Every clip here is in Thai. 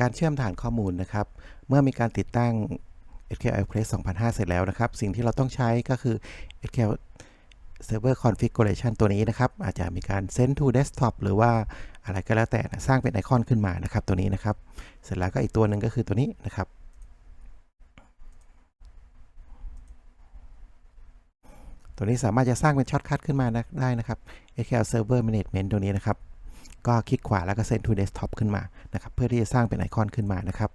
การเชื่อมฐานข้อมูลนะครับ เมื่อมีการติดตั้ง SQL Express 2005 เสร็จแล้วนะครับ สิ่งที่เราต้องใช้ก็คือ SQL Server Configuration ตัวนี้นะครับ อาจจะมีการ send to desktop หรือว่าอะไรก็แล้วแต่นะสร้างเป็นไอคอนขึ้นมานะครับ ตัวนี้นะครับ เสร็จแล้วก็อีกตัวหนึ่งก็คือตัวนี้นะครับตัวนี้สามารถจะสร้างเป็นช็อตคัทขึ้นมานะได้นะครับ SQL Server Management ตัวนี้นะครับ ก็คลิกขวาแล้วก็ send to desktop ขึ้นมานะครับเพื่อที่จะสร้างเป็นไอคอนขึ้นมานะครับ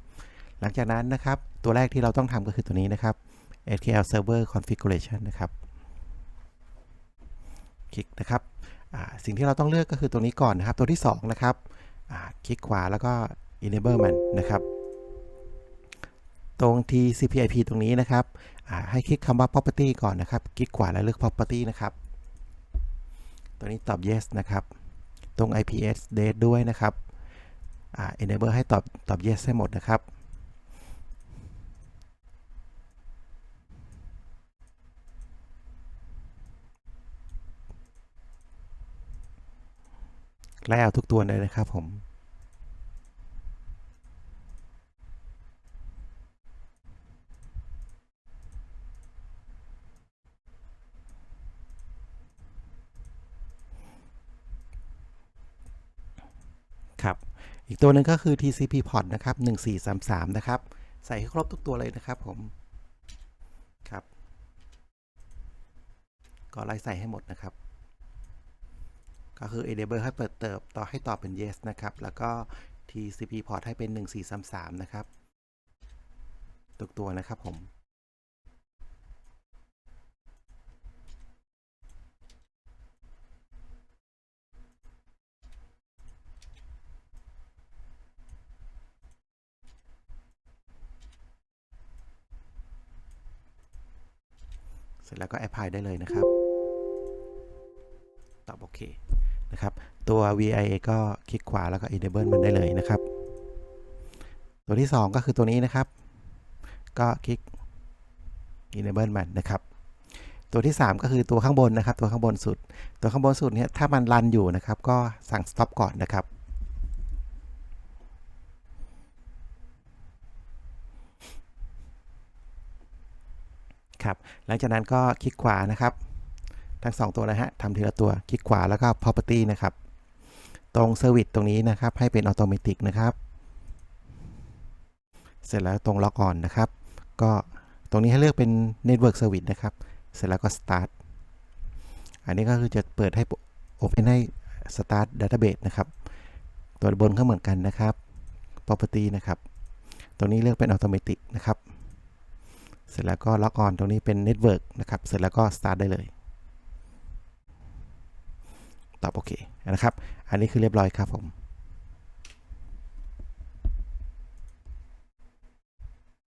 หลังจากนั้นนะครับ ตัวแรกที่เราต้องทำก็คือตัวนี้นะครับ SQL Server Configuration นะครับ คลิกนะครับสิ่งที่เราต้องเลือกก็คือตัวนี้ก่อนนะครับ ตัวที่ 2 นะครับคลิกขวาแล้วก็ enable มันนะครับ ตรง TCP/IP ตรงนี้นะครับให้คลิกคำว่า property ก่อนนะครับ คลิกขวาแล้วเลือก property นะครับ ตัวนี้ตอบ yes นะครับ ตรง IPS date ด้วยนะครับอ่า enable ให้ตอบตอบ yes ให้หมดนะครับไล่เอาทุกตัวเลยนะครับผม ครับ อีกตัวหนึ่งก็คือ TCP port นะครับ1433 นะครับ ใส่ให้ครบทุกตัวเลยนะครับผม ครับ ก็ไล่ใส่ให้หมดนะครับ ก็คือ enable ให้เปิดเติบต่อให้ตอบเป็น yes นะครับ แล้วก็ TCP port ให้เป็น 1433 นะครับ ทุกตัวนะครับผม เสร็จแล้วก็ apply ได้เลยนะครับ ตอบโอเคนะครับ ตัว VIA ก็คลิกขวาแล้วก็ enable มันได้เลยนะครับ ตัวที่ 2 ก็คือตัวนี้นะครับ ก็คลิก enable มันนะครับ ตัวที่ 3 ก็คือตัวข้างบนนะครับ ตัวข้างบนสุด ตัวข้างบนสุดเนี่ยถ้ามันรันอยู่นะครับ ก็สั่ง stop ก่อนนะครับ ครับ หลังจากนั้นก็คลิกขวานะครับ ทั้ง 2 ตัวนะฮะทำทีละตัว คลิกขวาแล้วก็ property นะครับ ตรง service ตรงนี้นะครับ ให้เป็น automatic นะครับ เสร็จแล้วตรง log on นะครับ ก็ตรงนี้ให้เลือกเป็น network service นะครับ เสร็จแล้วก็ start อันนี้ก็คือจะเปิดให้ open ให้ start database นะครับ ตัวบนก็เหมือนกันนะครับ property นะครับ ตรงนี้เลือกเป็น automatic นะครับ เสร็จแล้วก็ล็อกออนตรงนี้เป็น network นะครับ เสร็จแล้วก็สตาร์ทได้เลย ตอบโอเคนะครับ อันนี้คือเรียบร้อยครับผม